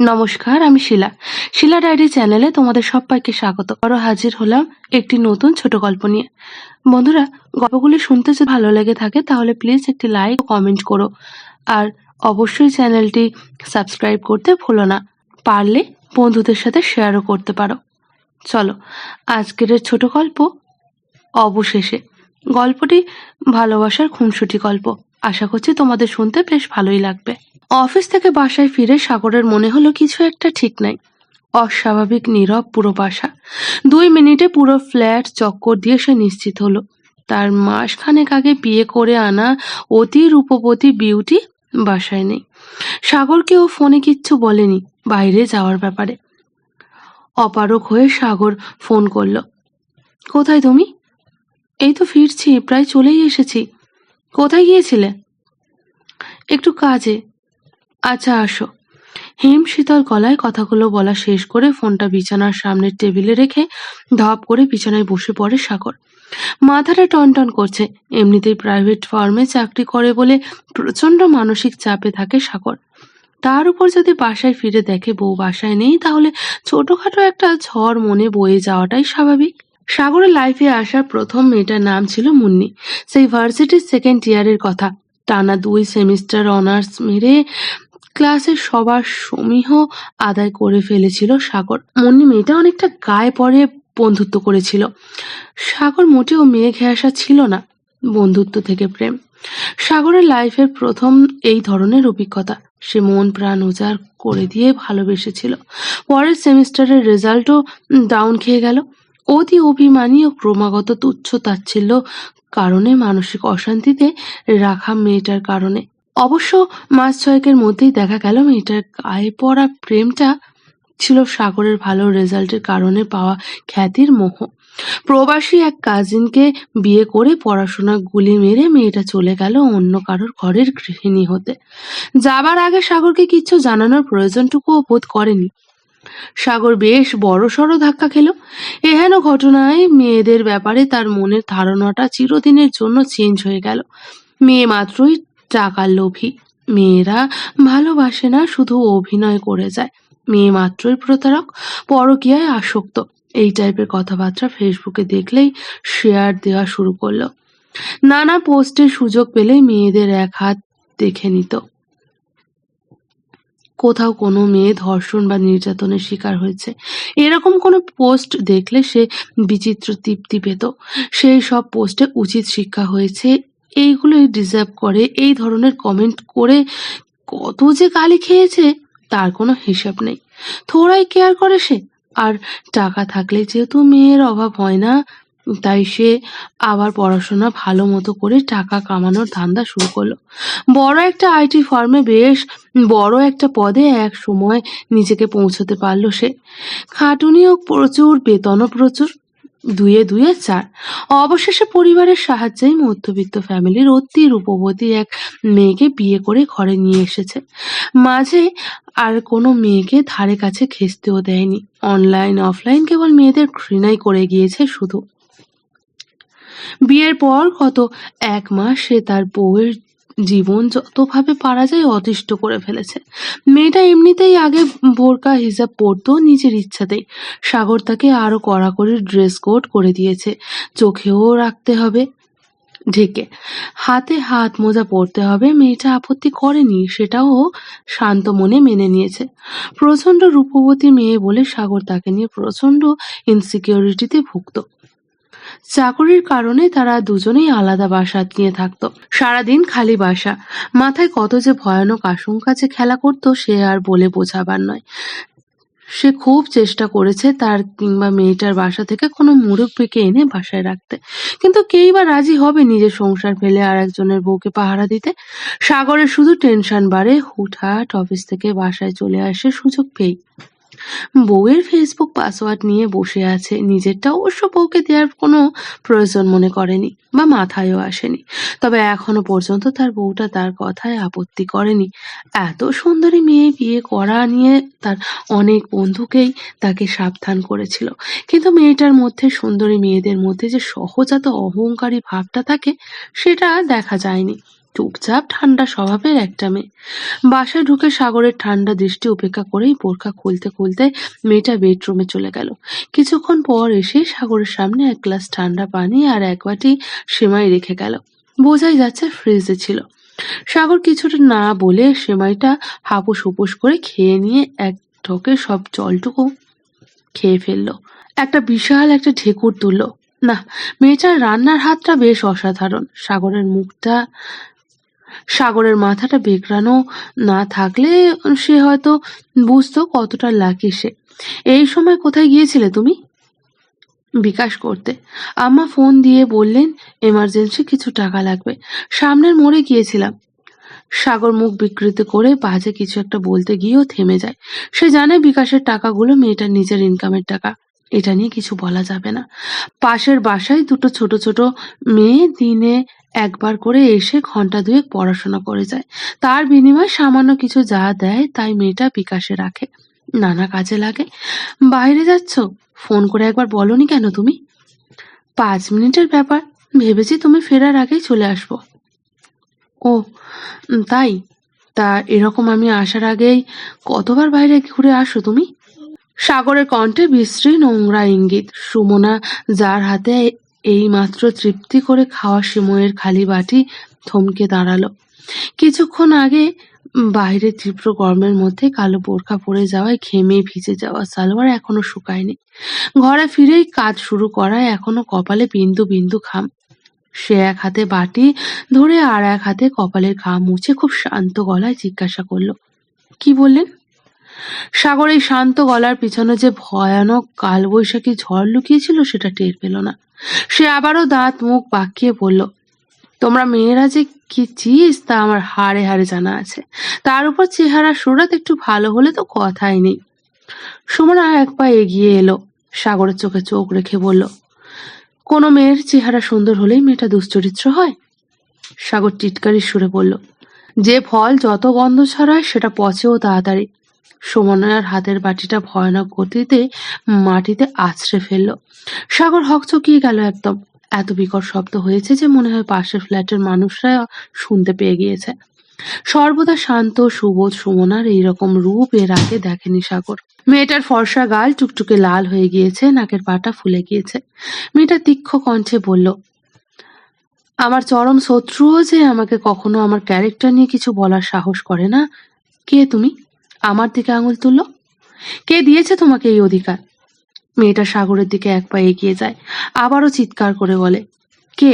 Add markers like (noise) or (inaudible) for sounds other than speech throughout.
নমস্কার, আমি শিলা। শিলা ডায়েরি চ্যানেলে তোমাদের সবাইকে স্বাগত। আরও হাজির হলাম একটি নতুন ছোট গল্প নিয়ে। বন্ধুরা, গল্পগুলি শুনতে যদি ভালো লেগে থাকে, তাহলে প্লিজ একটি লাইক ও কমেন্ট করো। আর অবশ্যই চ্যানেলটি সাবস্ক্রাইব করতে ভুলো না। পারলে বন্ধুদের সাথে শেয়ারও করতে পারো। চলো, আজকের ছোট গল্প অবশেষে। গল্পটি ভালোবাসার খুনসুটি গল্প। আশা করছি তোমাদের শুনতে বেশ ভালোই লাগবে। অফিস থেকে বাসায় ফিরে সাগরের মনে হলো কিছু একটা ঠিক নাই। অস্বাভাবিক, নীরব পুরো বাসা। দুই মিনিটে পুরো ফ্ল্যাট চক্কর দিয়ে সে নিশ্চিত হলো। তার মাসখানেক আগে বিয়ে করে আনা অতি রূপবতী বিউটি বাসায় নেই। সাগরকেও ফোনে কিচ্ছু বলেনি বাইরে যাওয়ার ব্যাপারে। অপারক হয়ে সাগর ফোন করল, কোথায় তুমি? এই তো ফিরছি, প্রায় চলেই এসেছি। কোথায় গিয়েছিলে? একটু কাজে। আচ্ছা আসো। হেম শীতল গলায় কথাগুলো বলা শেষ করে ফোনটা বিছানার সামনের টেবিলে রেখে ধপ করে বিছানায় বসে পড়ে সাগর। মাথাটা টনটন করছে। এমনিতেই প্রাইভেট ফার্মে চাকরি করে বলে প্রচণ্ড মানসিক চাপে থাকে সাগর। তার উপর যদি বাসায় ফিরে দেখে বউ বাসায় নেই, তাহলে ছোটখাটো একটা ঝড় মনে বয়ে যাওয়াটাই স্বাভাবিক। সাগরের লাইফে আসার প্রথম মেয়েটার নাম ছিল মুন্নি। সেই ভার্সিটির সেকেন্ড ইয়ারের কথা। টানা দুই সেমিস্টার অনার্স মেরে ক্লাসের সবার সমীহ আদায় করে ফেলেছিল সাগর। মুন্নি মেয়েটা অনেকটা গায়ে পড়ে বন্ধুত্ব করেছিল। সাগর মোটেও মেয়ে ঘেঁষা ছিল না বন্ধুত্ব থেকে প্রেম। সাগরের লাইফের প্রথম এই ধরনের অভিজ্ঞতা। সে মন প্রাণ উজাড় করে দিয়ে ভালোবেসেছিল। পরের সেমিস্টারের রেজাল্টও ডাউন খেয়ে গেল। অতি অভিমানী ও ক্রমাগত তুচ্ছ তাচ্ছিল্য কারণে মানসিক অশান্তিতে রাখা মেয়েটার কারণে। অবশ্য মাস ছয়েকের মধ্যেই দেখা গেল মেয়েটার গায়ে পড়া প্রেমটা ছিল সাগরের ভালো রেজাল্টের কারণে পাওয়া খ্যাতির মোহ। প্রবাসী এক কাজিনকে বিয়ে করে পড়াশোনা গুলি মেরে মেয়েটা চলে গেল অন্য কারোর ঘরের গৃহিণী হতে। যাবার আগে সাগরকে কিচ্ছু জানানোর প্রয়োজনটুকুও বোধ করেনি। সাগর বেশ বড় সড় ধাক্কা খেল। এহেন ঘটনায় মেয়েদের ব্যাপারে তার মনের ধারণাটা চিরদিনের জন্য চেঞ্জ হয়ে গেল। মেয়ে মাত্রই টাকার লোভী। মেয়েরা ভালোবাসে না, শুধু অভিনয় করে যায়। মেয়ে মাত্রই প্রতারক, পরকীয়ায় আসক্ত। এই টাইপের কথাবার্তা ফেসবুকে দেখলেই শেয়ার দেওয়া শুরু করল। নানা পোস্টের সুযোগ পেলেই মেয়েদের এক হাত দেখে নিত। কোথাও কোনো মেয়ে ধর্ষণ বা নির্যাতনের শিকার হয়েছে। এরকম কোনো পোস্ট দেখলে সে বিচিত্র তৃপ্তি পেত। সেই সব পোস্টে উচিত শিক্ষা হয়েছে। এইগুলোই ডিজার্ভ করে। এই ধরনের কমেন্ট করে কত যে গালি খেয়েছে, তার কোনো হিসাব নেই। থোড়াই কেয়ার করে সে। আর টাকা থাকলে যেহেতু মেয়ের অভাব হয় না তাই সে আবার পড়াশোনা ভালো মতো করে টাকা কামানোর ধান্দা শুরু করল। বড় একটা আইটি ফার্মে বেশ বড় একটা পদে এক সময় নিজেকে পৌঁছতে পারল সে। খাটুনিও প্রচুর, বেতনও প্রচুর, দুয়ে দুয়ে চার। অবশেষে পরিবারের সাহায্যেই মধ্যবিত্ত ফ্যামিলির অতি রূপবতী এক মেয়েকে বিয়ে করে ঘরে নিয়ে এসেছে। মাঝে আর কোনো মেয়েকে ধারে কাছে ঘেঁচতেও দেয়নি। অনলাইন, অফলাইন কেবল মেয়েদের ঘৃণাই করে গিয়েছে শুধু। বিয়ের পর কত এক মাস সে তার বউয়ের জীবন যতভাবে পারা যায় অতিষ্ঠ করে ফেলেছে। মেয়েটা এমনিতেই আগে বোরকা, হিজাব পরতো, নিজের ইচ্ছাতেই। সাগর তাকে আরও কড়াকড়ি ড্রেস কোড করে দিয়েছে। চোখেও রাখতে হবে, ঢেকে। হাতে হাত মোজা পরতে হবে, মেয়েটা আপত্তি করেনি, সেটাও শান্ত মনে মেনে নিয়েছে। প্রচণ্ড রূপবতী মেয়ে বলে সাগর তাকে নিয়ে প্রচণ্ড ইনসিকিউরিটিতে ভুগত। চাকরির কারণে তারা দুজনেই আলাদা বাসা নিয়ে থাকতো। সারাদিন খালি বাসা। মাথায় কত যে ভয়ানক আশঙ্কা যে খেলা করতো সে আর বলে বোঝাবার নয়। সে খুব চেষ্টা করেছে তার কিংবা মেয়েটার বাসা থেকে কোনো মুরব্বীকে এনে বাসায় রাখতে। কিন্তু কেই বা রাজি হবে নিজের সংসার ফেলে আর একজনের বউকে পাহারা দিতে? সাগরের শুধু টেনশন বাড়ে, হুটহাট অফিস থেকে বাসায় চলে আসে সুযোগ পেয়ে বউয়ের ফেসবুক পাসওয়ার্ড নিয়ে বসে আছে। নিজেরটা অবশ্য বউকে দেওয়ার কোনো প্রয়োজন মনে করেনি বা মাথায়ও আসেনি। তবে এখনও পর্যন্ত তার বউটা তার কথায় আপত্তি করেনি। এত সুন্দরী মেয়ে বিয়ে করা নিয়ে তার অনেক বন্ধুকেই তাকে সাবধান করেছিল। কিন্তু মেয়েটার মধ্যে, সুন্দরী মেয়েদের মধ্যে যে সহজাত অহংকারী ভাবটা থাকে, সেটা দেখা যায়নি। চুপচাপ ঠান্ডা স্বভাবের একটা মেয়ে। বাসায় ঢুকে সাগরের ঠান্ডা দৃষ্টি উপেক্ষা করেই বোরখা খুলতে খুলতে মেয়েটা বেডরুমে চলে গেল। কিছুক্ষণ পর এসে সাগরের সামনে এক গ্লাস ঠান্ডা পানি আর এক বাটি সেমাই রেখে গেল। বোঝাই যাচ্ছে ফ্রিজে ছিল। সাগর কিছুটা না বলে সেমাইটা হাপুস হুপুস করে খেয়ে নিয়ে এক ঢোকে সব জলটুকু খেয়ে ফেলল। একটা বিশাল একটা ঢেকুর তুললো। না, মেয়েটার রান্নার হাতটা বেশ অসাধারণ। সাগরের মুখটা সাগরের মাথাটা বেঁকড়ানো না থাকলে সে হয়তো বুঝতো কতটা লাকি সে। এই সময় কোথায় গিয়েছিলে তুমি? বিকাশ করতে। আম্মা ফোন দিয়ে বললেন এমার্জেন্সি কিছু টাকা লাগবে। সামনের মোড়ে গিয়েছিলাম। সাগর মুখ বিকৃত করে বাজে কিছু একটা বলতে গিয়েও থেমে যায়। সে জানে বিকাশের টাকাগুলো মেয়েটার নিজের ইনকামের টাকা। এটা নিয়ে কিছু বলা যাবে না। পাশের বাসায় দুটো ছোট ছোট মেয়ে দিনে একবার করে এসে ঘণ্টা দুয়েক পড়াশোনা করে যায়। তার বিনিময়ে সামান্য কিছু যা দেয় তাই মেয়েটা বিকাশে রাখে। নানা কাজে লাগে। বাইরে যাচ্ছ? ফোন করে একবার বলনি কেন তুমি? পাঁচ মিনিটের ব্যাপার। ভেবেছি তুমি ফেরার আগেই চলে আসব। ও তাই? তা এরকম আমি আসার আগেই কতবার বাইরে ঘুরে আসো তুমি? সাগরের কণ্ঠে বিশ্রী নোংরা ইঙ্গিত। সুমনা যার হাতে এই মাত্র তৃপ্তি করে খাওয়া সিময়ের খালি বাটি থমকে দাঁড়াল। কিছুক্ষণ আগে বাইরে তীব্র গরমের মধ্যে কালো বোরখা পরে যাওয়ায় ঘেমে ভিজে যাওয়া সালোয়ার এখনও শুকায়নি। ঘরে ফিরেই কাজ শুরু করায় এখনও কপালে বিন্দু বিন্দু খাম সে এক হাতে বাটি ধরে আর এক হাতে কপালের ঘাম মুছে খুব শান্ত গলায় জিজ্ঞাসা করল, কি বললেন? সাগর এই শান্ত গলার পিছনে যে ভয়ানক কালবৈশাখী ঝড় লুকিয়েছিল সেটা টের পেল না। সে আবারও দাঁত, মুখ বাঁকিয়ে বলল, তোমরা মেয়েরা যে কি চিজ তা আমার হাড়ে হাড়ে জানা আছে। তার উপর চেহারা সুরাত একটু ভালো হলে তো কথাই নেই। সুমনা এক পা এগিয়ে এলো, সাগরের চোখে চোখ রেখে বলল, কোনো মেয়ের চেহারা সুন্দর হলেই মেয়েটা দুশ্চরিত্র হয়? সাগর টিটকারির সুরে বলল, যে ফল যত গন্ধ ছড়ায় সেটা পচেও তাড়াতাড়ি। সুমনার হাতের বাটিটা ভয়ানক গতিতে মাটিতে আছড়ে ফেলল। সাগর হকচকিয়ে গেল একদম। এত বিকট শব্দ হয়েছে যে মনে হয় পাশের ফ্ল্যাটের মানুষরা শুনতে পেয়ে গিয়েছে। সর্বদা শান্ত, সুবোধ সুমনার এইরকম রূপ এর আগে দেখেনি সাগর। মেয়েটার ফর্সা গাল টুকটুকে লাল হয়ে গিয়েছে, নাকের পাটা ফুলে গিয়েছে। মেয়েটা তীক্ষ্ণ কণ্ঠে বলল, আমার চরম শত্রুও যে আমাকে কখনো আমার ক্যারেক্টার নিয়ে কিছু বলার সাহস করে না। কে তুমি? আমার দিকে আঙুল তুললো কে দিয়েছে তোমাকে এই অধিকার? মেয়েটা সাগরের দিকে এক পা এগিয়ে যায়, আবারও চিৎকার করে বলে, কে?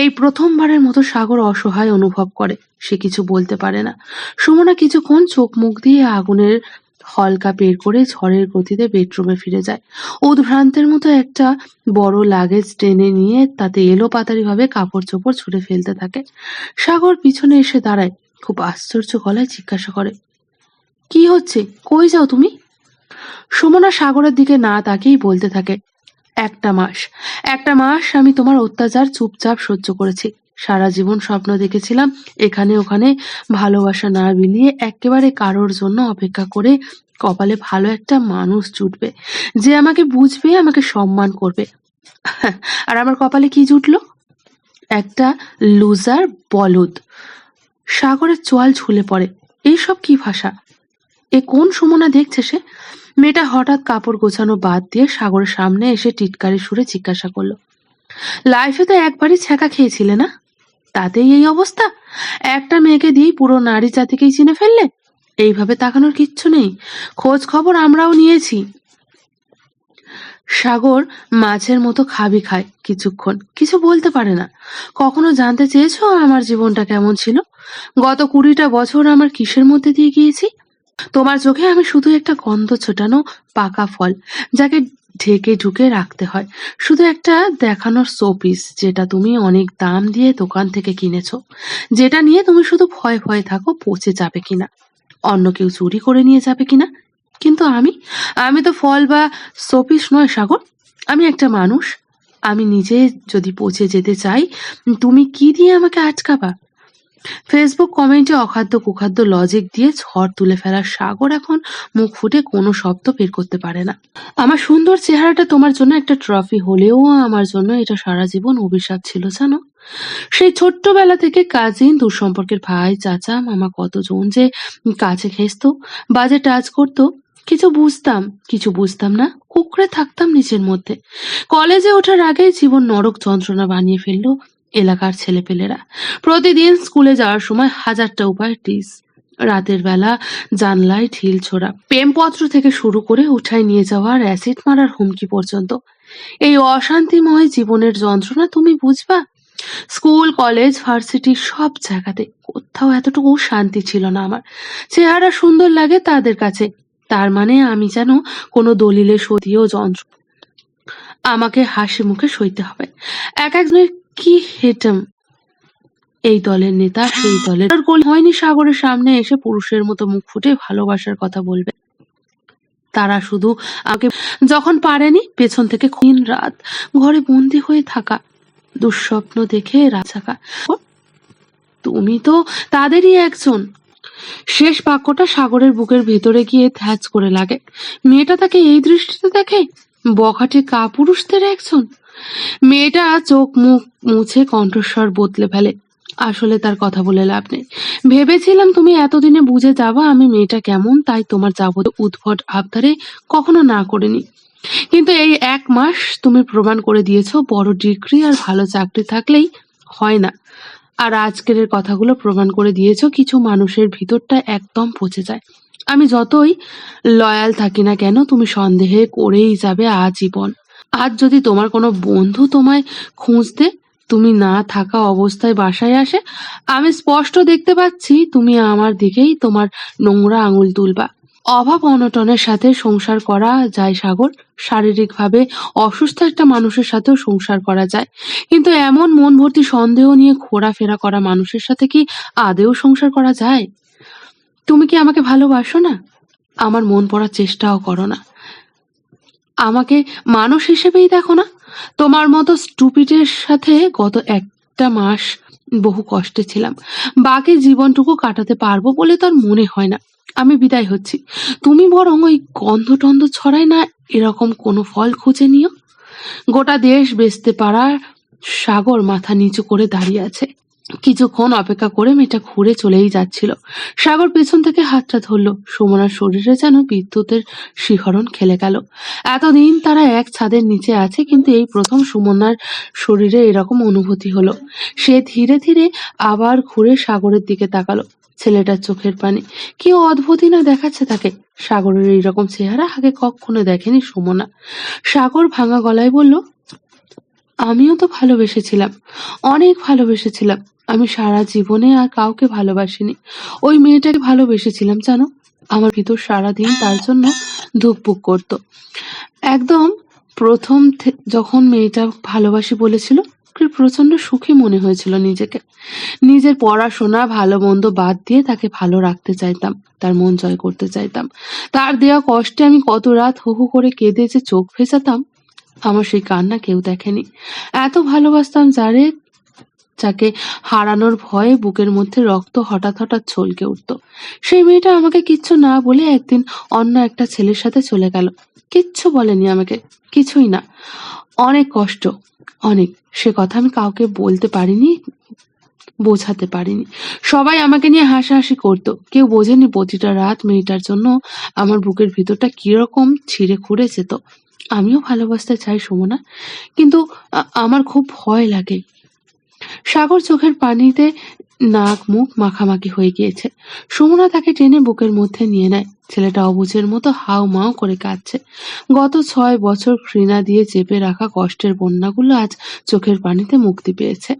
এই প্রথমবারের মতো সাগর অসহায় অনুভব করে, সে কিছু বলতে পারে না। সুমনা কিছুক্ষণ চোখ মুখ দিয়ে আগুনের হলকা বের করে ঝড়ের গতিতে বেডরুমে ফিরে যায়। উদ্ভ্রান্তের মতো একটা বড় লাগেজ টেনে নিয়ে তাতে এলো ভাবে কাপড় চোপড় ছুঁড়ে ফেলতে থাকে। সাগর পিছনে এসে দাঁড়ায়, খুব আশ্চর্য গলায় জিজ্ঞাসা করে কি হচ্ছে? কই যাও তুমি? সুমনা সাগরের দিকে না তাকেই বলতে থাকে, একটা মাস একটা মাস আমি তোমার অত্যাচার চুপচাপ সহ্য করেছি। সারা জীবন স্বপ্ন দেখেছিলাম এখানে ওখানে ভালোবাসা না বিলিয়ে একেবারে কারোর জন্য অপেক্ষা করে কপালে ভালো একটা মানুষ জুটবে। যে আমাকে বুঝবে, আমাকে সম্মান করবে। (laughs) আর আমার কপালে কি জুটলো? একটা লুজার বলদ। সাগরের চোয়াল ঝুলে পড়ে। এইসব কি ভাষা? এ কোন সুমনা দেখছে সে? মেয়েটা হঠাৎ কাপড় গোছানো বাদ দিয়ে সাগরের সামনে এসে টিটকারি সুরে জিজ্ঞাসা করল, লাইফে তো একবারই ছ্যাঁকা খেয়েছিলে না? তাতেই এই অবস্থা? একটা মেয়েকে দিয়ে পুরো নারী জাতিকেই চিনে ফেললে? এইভাবে তাকানোর কিচ্ছু নেই। খোঁজ খবর আমরাও নিয়েছি। সাগর মাছের মতো খাবি খায় কিছুক্ষণ, কিছু বলতে পারে না। কখনো জানতে চেয়েছো আমার জীবনটা কেমন ছিল? গত কুড়িটা বছর আমার কিসের মধ্যে দিয়ে গিয়েছি? তোমার চোখে আমি শুধু একটা গন্ধ ছোটানো পাকা ফল, যাকে ঢেকে ঢুকে রাখতে হয়। শুধু একটা দেখানোর শোপিস, যেটা তুমি অনেক দাম দিয়ে দোকান থেকে কিনেছো। যেটা নিয়ে তুমি শুধু ভয় ভয়ে থাকো পচে যাবে কিনা, অন্য কেউ চুরি করে নিয়ে যাবে কিনা। কিন্তু আমি আমি তো ফল বা শোপিস নয়, সাগর। আমি একটা মানুষ। আমি নিজে যদি পচে যেতে চাই, তুমি কি দিয়ে আমাকে আটকাবা? ফেসবুক কমেন্টে অখাদ্য কুখাদ্য লজিক দিয়ে ঝড় তুলে ফেলার সাগর এখন মুখ ফুটে কোনো শব্দ বের করতে পারে না। আমার সুন্দর চেহারাটা তোমার জন্য একটা ট্রফি হলেও আমার জন্য এটা সারা জীবন অভিশাপ ছিল, জানো? সেই ছোট্টবেলা থেকে কাজিন দূর সম্পর্কের ভাই, চাচা, মামা কতজন যে কাছে ঘেঁষতো বাজে টাচ করতো, কিছু বুঝতাম কিছু বুঝতাম না, কুকড়ে থাকতাম নিজের মধ্যে। কলেজে ওঠার আগে জীবন নরক যন্ত্রণা বানিয়ে ফেলল এলাকার ছেলেপেলেরা। প্রতিদিন স্কুলে যাওয়ার সময় হাজারটা উপায় টিস রাতের বেলা জানলায় ঢিল ছোড়া। প্রেমপত্র থেকে শুরু করে উঠায় নিয়ে যাওয়ার অ্যাসিড মারার হুমকি পর্যন্ত। এই অশান্তিময় জীবনের যন্ত্রণা তুমি বুঝবা? স্কুল, কলেজ, ভার্সিটি সব জায়গাতে কোথাও এতটুকু শান্তি ছিল না আমার। চেহারা সুন্দর লাগে তাদের কাছে। তার মানে আমি যেন কোনো দলিলে সতীয় যন্ত্র। আমাকে হাসি মুখে সইতে হবে। এক একজনের কি হেটম? এই দলের নেতা সেই দলের গোল হয়নি সাগরের সামনে এসে পুরুষের মতো মুখ ফুটে ভালোবাসার কথা বলবে। তারা শুধু আমাকে যখন পারেনি পেছন থেকে দিন রাত ঘরে বন্দি হয়ে থাকা দুঃস্বপ্ন দেখে রাত থাকা তুমি তো তাদেরই একজন। শেষ বাক্যটা সাগরের বুকের ভেতরে গিয়ে থ্যাচ করে লাগে। মেয়েটা তাকে এই দৃষ্টিতে দেখে বখাটে কাপুরুষদের একজন। মেয়েটা চোখ মুখ মুছে কণ্ঠস্বর বদলে ফেলে। আসলে তার কথা বলে লাভ নেই। ভেবেছিলাম তুমি এতদিনে বুঝে যাবা আমি মেয়েটা কেমন, তাই তোমার যাবতীয় উদ্ভট আবদারে কখনো না করিনি। কিন্তু এই এক মাস তুমি প্রমাণ করে দিয়েছ, বড় ডিগ্রি আর ভালো চাকরি থাকলেই হয় না। আর আজকের কথাগুলো প্রমাণ করে দিয়েছ, কিছু মানুষের ভিতরটা একদম পচে যায়। আমি যতই লয়াল থাকি না কেন, তুমি সন্দেহে করেই যাবে আজীবন। আজ যদি তোমার কোনো বন্ধু তোমায় খুঁজতে তুমি না থাকা অবস্থায় বাসায় আসে, আমি স্পষ্ট দেখতে পাচ্ছি তুমি আমার দিকেই তোমার নোংরা আঙুল তুলবা। অভাব অনটনের সাথে সংসার করা যায় সাগর। শারীরিকভাবে অসুস্থ একটা মানুষের সাথেও সংসার করা যায়। কিন্তু এমন মন ভর্তি সন্দেহ নিয়ে ঘোরাফেরা করা মানুষের সাথে কি আদেও সংসার করা যায়? তুমি কি আমাকে ভালোবাসো না? আমার মন পড়ার চেষ্টাও করো না। আমাকে মানুষ হিসেবেই দেখো না? তোমার মতো স্টুপিটের সাথে গত একটা মাস বহু কষ্টে ছিলাম। বাকি জীবনটুকু কাটাতে পারব বলে তার মনে হয় না। আমি বিদায় হচ্ছি। তুমি বরং ওই গন্ধ টন্ধ ছড়ায় না এরকম কোনো ফল খুঁজে নিও? গোটা দেশ বেচতে পারার সাগর মাথা নিচু করে দাঁড়িয়ে আছে। কিছুক্ষণ অপেক্ষা করে মেয়েটা ঘুরে চলেই যাচ্ছিল। সাগর পেছন থেকে হাতটা ধরলো। সুমনার শরীরে যেন বিদ্যুতের শিহরণ খেলে গেল। এতদিন তারা এক ছাদের নিচে আছে, কিন্তু এই প্রথম সুমনার শরীরে এরকম অনুভূতি হলো। সে ধীরে ধীরে আবার ঘুরে সাগরের দিকে তাকালো। ছেলেটার চোখের পানি। কি অদ্ভুতই না দেখাচ্ছে তাকে। সাগরের এইরকম চেহারা আগে কখনো দেখেনি সুমনা। সাগর ভাঙা গলায় বলল, আমিও তো ভালোবেসেছিলাম। অনেক ভালোবেসেছিলাম। আমি সারা জীবনে আর কাউকে ভালোবাসিনি। ওই মেয়েটাকে ভালোবেসেছিলাম, জানো? আমার ভিতর সারাদিন তার জন্য ধুকপুক করতো। একদম প্রথম যখন মেয়েটা ভালোবাসি বলেছিল প্রচণ্ড সুখী মনে হয়েছিল নিজেকে। নিজের পড়াশোনা, ভালো মন্দ বাদ দিয়ে তাকে ভালো রাখতে চাইতাম, তার মন জয় করতে চাইতাম। তার দেওয়া কষ্টে আমি কত রাত হু হু করে কেঁদে যে চোখ ভেজাতাম, আমার সেই কান্না কেউ দেখেনি। এত ভালোবাসতাম যারে যাকে হারানোর ভয়ে বুকের মধ্যে রক্ত হঠাৎ হঠাৎ ছলকে উঠতো। সেই মেয়েটা আমাকে কিচ্ছু না বলে একদিন অন্য একটা ছেলের সাথে চলে গেল। কিচ্ছু বলেনি আমাকে, কিছুই না। অনেক কষ্ট, অনেক। সে কথা আমি কাউকে বলতে পারিনি, বোঝাতে পারিনি। সবাই আমাকে নিয়ে হাসাহাসি করতো। কেউ বোঝেনি প্রতিটা রাত মেয়েটার জন্য আমার বুকের ভিতরটা কীরকম ছিঁড়ে খুঁড়ে যেত। আমিও ভালোবাসতে চাই সুমনা, কিন্তু আমার খুব ভয় লাগে। সাগর চোখের পানিতে নাক, মুখ মাখামাখি হয়ে গিয়েছে। সুমনা তাকে টেনে বুকের মধ্যে নিয়ে নেয়। ছেলেটা অবুঝের মতো হাউ মাও করে কাঁদছে। গত ছয় বছর ঘৃণা দিয়ে চেপে রাখা কষ্টের বন্যাগুলো আজ চোখের পানিতে মুক্তি পেয়েছে।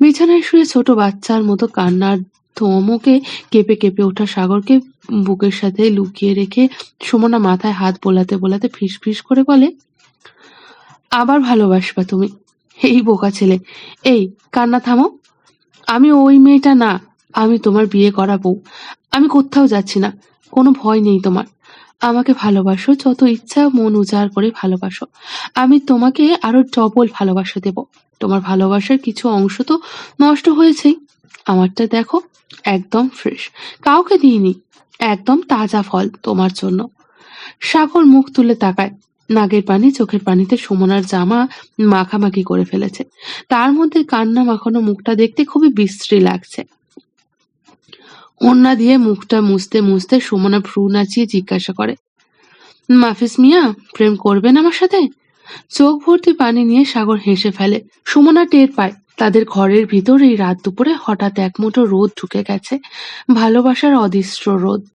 বিছানায় শুয়ে ছোট বাচ্চার মতো কান্নার ধমকে কেঁপে কেঁপে ওঠা সাগরকে বুকের সাথে লুকিয়ে রেখে সুমনা মাথায় হাত বোলাতে বোলাতে ফিস ফিস করে বলে, আবার ভালোবাসবা তুমি। এই বোকা ছেলে। এই, কান্না থামো। আমি ওই মেয়েটা না, আমি তোমার বিয়ে করাবো। আমি কোথাও যাচ্ছি না। কোনো ভয় নেই তোমার। আমাকে ভালোবাসো, যত ইচ্ছা মন উজাড় করে ভালোবাসো। আমি তোমাকে আরও ডবল ভালোবাসা দেব। তোমার ভালোবাসার কিছু অংশ তো নষ্ট হয়েছেই। আমারটা দেখো, একদম ফ্রেশ কাউকে দিইনি। একদম তাজা ফল তোমার জন্য। সাগর মুখ তুলে তাকায়। নাগের পানি, চোখের পানিতে সুমনার জামা মাখামাখি করে ফেলেছে। তার মধ্যে কান্না মাখানো মুখটা দেখতে খুবই বিশ্রী লাগছে। ওন্না দিয়ে মুখটা মুছতে মুছতে সুমনা ভ্রু নাচিয়ে জিজ্ঞাসা করে, মাফিস মিয়া, প্রেম করবেন আমার সাথে? চোখ ভর্তি পানি নিয়ে সাগর হেসে ফেলে। সুমনা টের পায়, তাদের ঘরের ভিতর এই রাত দুপুরে হঠাৎ এক মুঠো রোদ ঢুকে গেছে। ভালোবাসার অদৃশ্য রোদ।